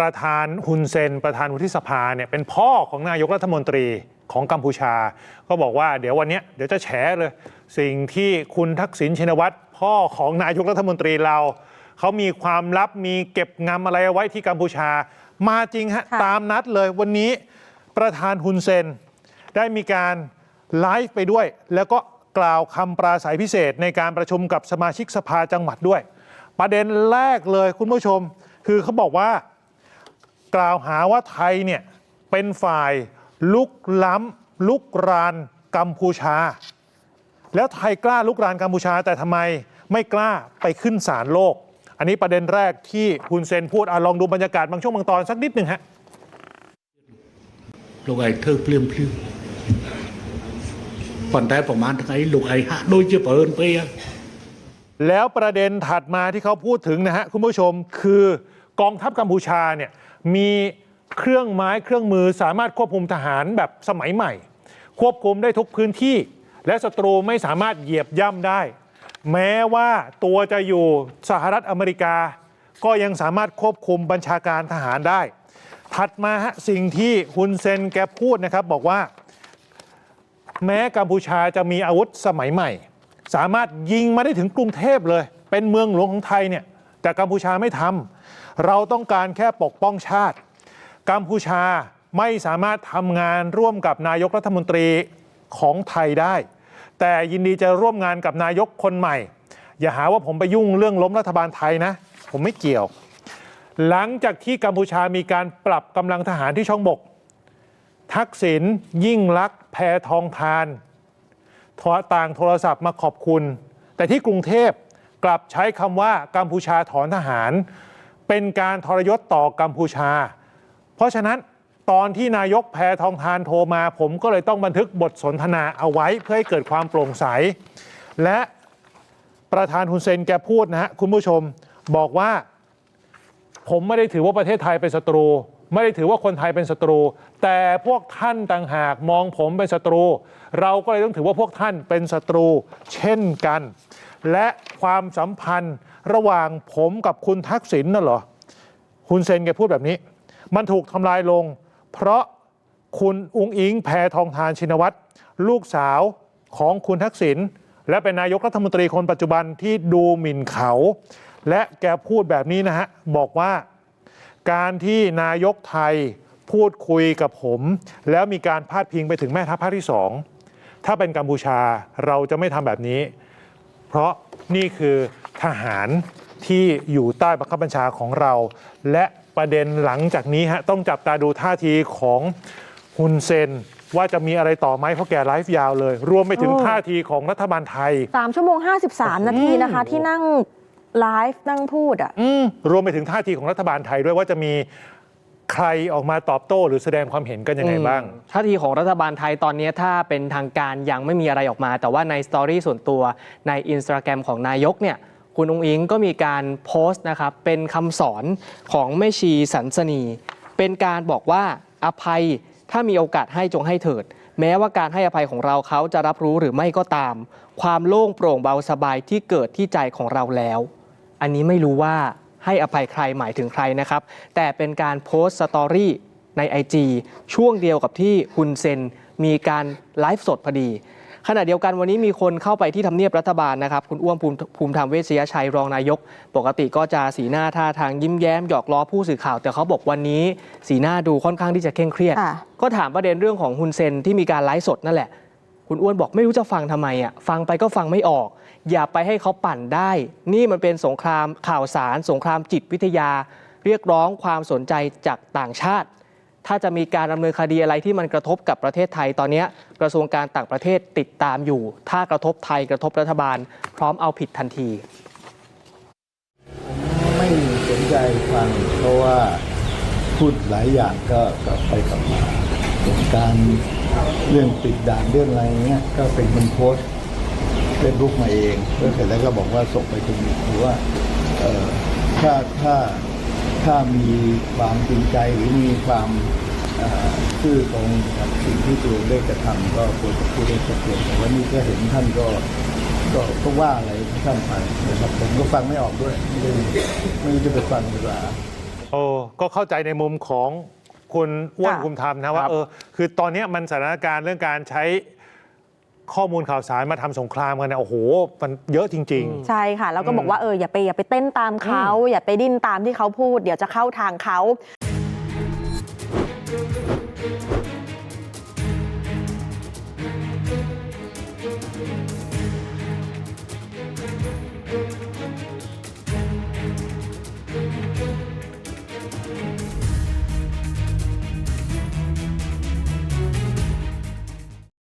ประธานฮุนเซน ประธานวุฒิสภาเนี่ยเป็นพ่อของนายกรัฐมนตรีของกัมพูชา ก็บอกว่าเดี๋ยววันเนี้ยเดี๋ยวจะแฉเลย สิ่งที่คุณทักษิณชินวัตรพ่อของนายกรัฐมนตรีเรา เขามีความลับมีเก็บงำอะไรเอาไว้ที่กัมพูชา มาจริงฮะค่ะตามนัดเลยวันนี้ประธานฮุนเซน ได้มีการไลฟ์ไปด้วย แล้วก็กล่าวคำปราศัยพิเศษในการประชุมกับสมาชิกสภาจังหวัดด้วย ประเด็นแรกเลยคุณผู้ชม คือเขาบอกว่า กล่าวหาว่าไทยเนี่ยเป็นฝ่ายลุกล้ำลุกรานกัมพูชา แล้วไทยกล้าลุกรานกัมพูชา แต่ทำไมไม่กล้าไปขึ้นศาลโลก อันนี้ประเด็นแรกที่ฮุนเซนพูดอะลองดูบรรยากาศบางช่วงบางตอนสักนิดหนึ่งฮะ លោកឯងធ្វើភ្លាមភ្លាមប៉ុន្តែប្រហែលថ្ងៃលោកឯងហាក់ដូចជាប្រើពេកហើយ แล้วประเด็นถัดมาที่เขาพูดถึงนะฮะคุณผู้ชมคือกองทัพกัมพูชาเนี่ย มีเครื่องไม้เครื่องมือสามารถควบคุมทหารแบบสมัยใหม่ ควบคุมได้ทุกพื้นที่ และศัตรูไม่สามารถเหยียบย่ำได้ แม้ว่าตัวจะอยู่สหรัฐอเมริกา ก็ยังสามารถควบคุมบัญชาการทหารได้ ถัดมาฮะสิ่งที่ฮุนเซนแกพูดนะครับบอกว่า แม้กัมพูชาจะมีอาวุธสมัยใหม่ สามารถยิงมาได้ถึงกรุงเทพเลย เป็นเมืองหลวงของไทยเนี่ยแต่กัมพูชาไม่ทำ เราต้องการแค่ปกป้องชาติ กัมพูชาไม่สามารถทำงานร่วมกับนายกรัฐมนตรีของไทยได้ แต่ยินดีจะร่วมงานกับนายกคนใหม่ อย่าหาว่าผมไปยุ่งเรื่องล้มรัฐบาลไทยนะ ผมไม่เกี่ยว หลังจากที่กัมพูชามีการปรับกำลังทหารที่ช่องบก ทักษิณยิ่งลักษณ์แพทองทานทรต่างโทรศัพท์มาขอบคุณ แต่ที่กรุงเทพกลับใช้คำว่ากัมพูชาถอนทหาร เป็นการทรยศต่อกัมพูชา เพราะฉะนั้นตอนที่นายกแพทองทานโทรมา ผมก็เลยต้องบันทึกบทสนทนาเอาไว้เพื่อให้เกิดความโปร่งใส และประธานฮุนเซนแกพูดนะฮะคุณผู้ชมบอกว่า ผมไม่ได้ถือว่าประเทศไทยเป็นศัตรู ไม่ได้ถือว่าคนไทยเป็นศัตรู แต่พวกท่านต่างหากมองผมเป็นศัตรู เราก็เลยต้องถือว่าพวกท่านเป็นศัตรู เช่นกัน และความสัมพันธ์ ระหว่างผมกับคุณทักษิณน่ะเหรอฮุนเซนแกพูดแบบนี้ มันถูกทำลายลง เพราะคุณอุงอิงแพทองทานชินวัตรลูกสาวของคุณทักษิณและเป็นนายกรัฐมนตรีคนปัจจุบันที่ดูหมิ่นเขา และแกพูดแบบนี้นะฮะ บอกว่าการที่นายกไทยพูดคุยกับผม แล้วมีการพาดพิงไปถึงแม่ทัพภาคที่สองถ้าเป็นกัมพูชาเราจะไม่ทำแบบนี้ เพราะนี่คือ ทหารที่อยู่ใต้บังคับบัญชาของเรา และประเด็นหลังจากนี้ฮะต้องจับตาดูท่าทีของฮุนเซนว่าจะมีอะไรต่อไหมเพราะแกไลฟ์ยาวเลย รวมไปถึงโอ้ท่าทีของรัฐบาลไทยสามชั่วโมง 53 นาทีนะคะ ที่นั่งไลฟ์นั่งพูดอะอืมรวมไปถึงท่าทีของรัฐบาลไทยด้วยว่าจะมีใครออกมาตอบโต้หรือแสดงความเห็นกันยังไงบ้างอืมท่าทีของรัฐบาลไทยตอนนี้ถ้าเป็นทางการยังไม่มีอะไรออกมา แต่ว่าในสตอรี่ส่วนตัวในอินสตาแกรมของนายกเนี่ย คุณองอิงก็มีการโพสต์นะครับเป็นคำสอนของแม่ชีสันสนี เป็นการบอกว่าอภัยถ้ามีโอกาสให้จงให้เถิด แม้ว่าการให้อภัยของเราเขาจะรับรู้หรือไม่ก็ตาม ความโล่งโปร่งเบาสบายที่เกิดที่ใจของเราแล้ว อันนี้ไม่รู้ว่าให้อภัยใครหมายถึงใครนะครับ แต่เป็นการโพสต์สตอรี่ใน IG ช่วงเดียวกับที่ฮุนเซนมีการไลฟ์สดพอดี ขณะเดียวกันวันนี้มีคนเข้าไปที่ทำเนียบรัฐบาลนะครับ คุณอ้วมภูมิภูมิธรรมเวชยชัยรองนายก ปกติก็จะสีหน้าท่าทางยิ้มแย้มหยอกล้อผู้สื่อข่าว แต่เขาบอกวันนี้สีหน้าดูค่อนข้างที่จะเคร่งเครียด ค่ะ ก็ถามประเด็นเรื่องของฮุนเซนที่มีการไลฟ์สดนั่นแหละ คุณอ้วนบอกไม่รู้จะฟังทำไมอะฟังไปก็ฟังไม่ออก อย่าไปให้เขาปั่นได้ นี่มันเป็นสงครามข่าวสาร สงครามจิตวิทยา เรียกร้องความสนใจจากต่างชาติ ถ้าจะมีการดำเนินคดีอะไรที่มันกระทบกับประเทศไทย ตอนนี้กระทรวงการต่างประเทศติดตามอยู่ ถ้ากระทบไทยกระทบรัฐบาล พร้อมเอาผิดทันที ไม่สนใจฟังเพราะว่าพูดหลายอย่างก็กลับไปกลับมาการเรื่องปิดด่านเรื่องอะไรเงี้ยก็เป็นคนโพสเฟซบุ๊กมาเองแล้วเสร็จแล้วก็บอกว่าส่งไปถึงหรือว่าเอ่อถ้าถ้า ถ้ามีความจริงใจหรือมีความเอ่อซื่อตรงกับสิ่งที่ตัวเองได้กระทำก็ควรจะพูดได้ชัดเจนแต่ว่านี่ก็เห็นท่านก็ก็ก็ว่าอะไรของท่านไปนะครับผมก็ฟังไม่ออกด้วย ไม่ได้ไม่รู้จะไปฟังภาษาโอ้ก็เข้าใจในมุมของคุณอ้วนค่ะภูมิธรรมนะว่าครับเออคือตอนเนี้ยมันสถานการณ์เรื่องการใช้ ข้อมูลข่าวสารมาทำสงครามกันเนี่ยโอ้โห มันเยอะจริง ๆ ใช่ค่ะ แล้วก็บอกว่าเอออย่าไปอย่าไปเต้นตามเขา อย่าไปดิ้นตามที่เขาพูด เดี๋ยวจะเข้าทางเขา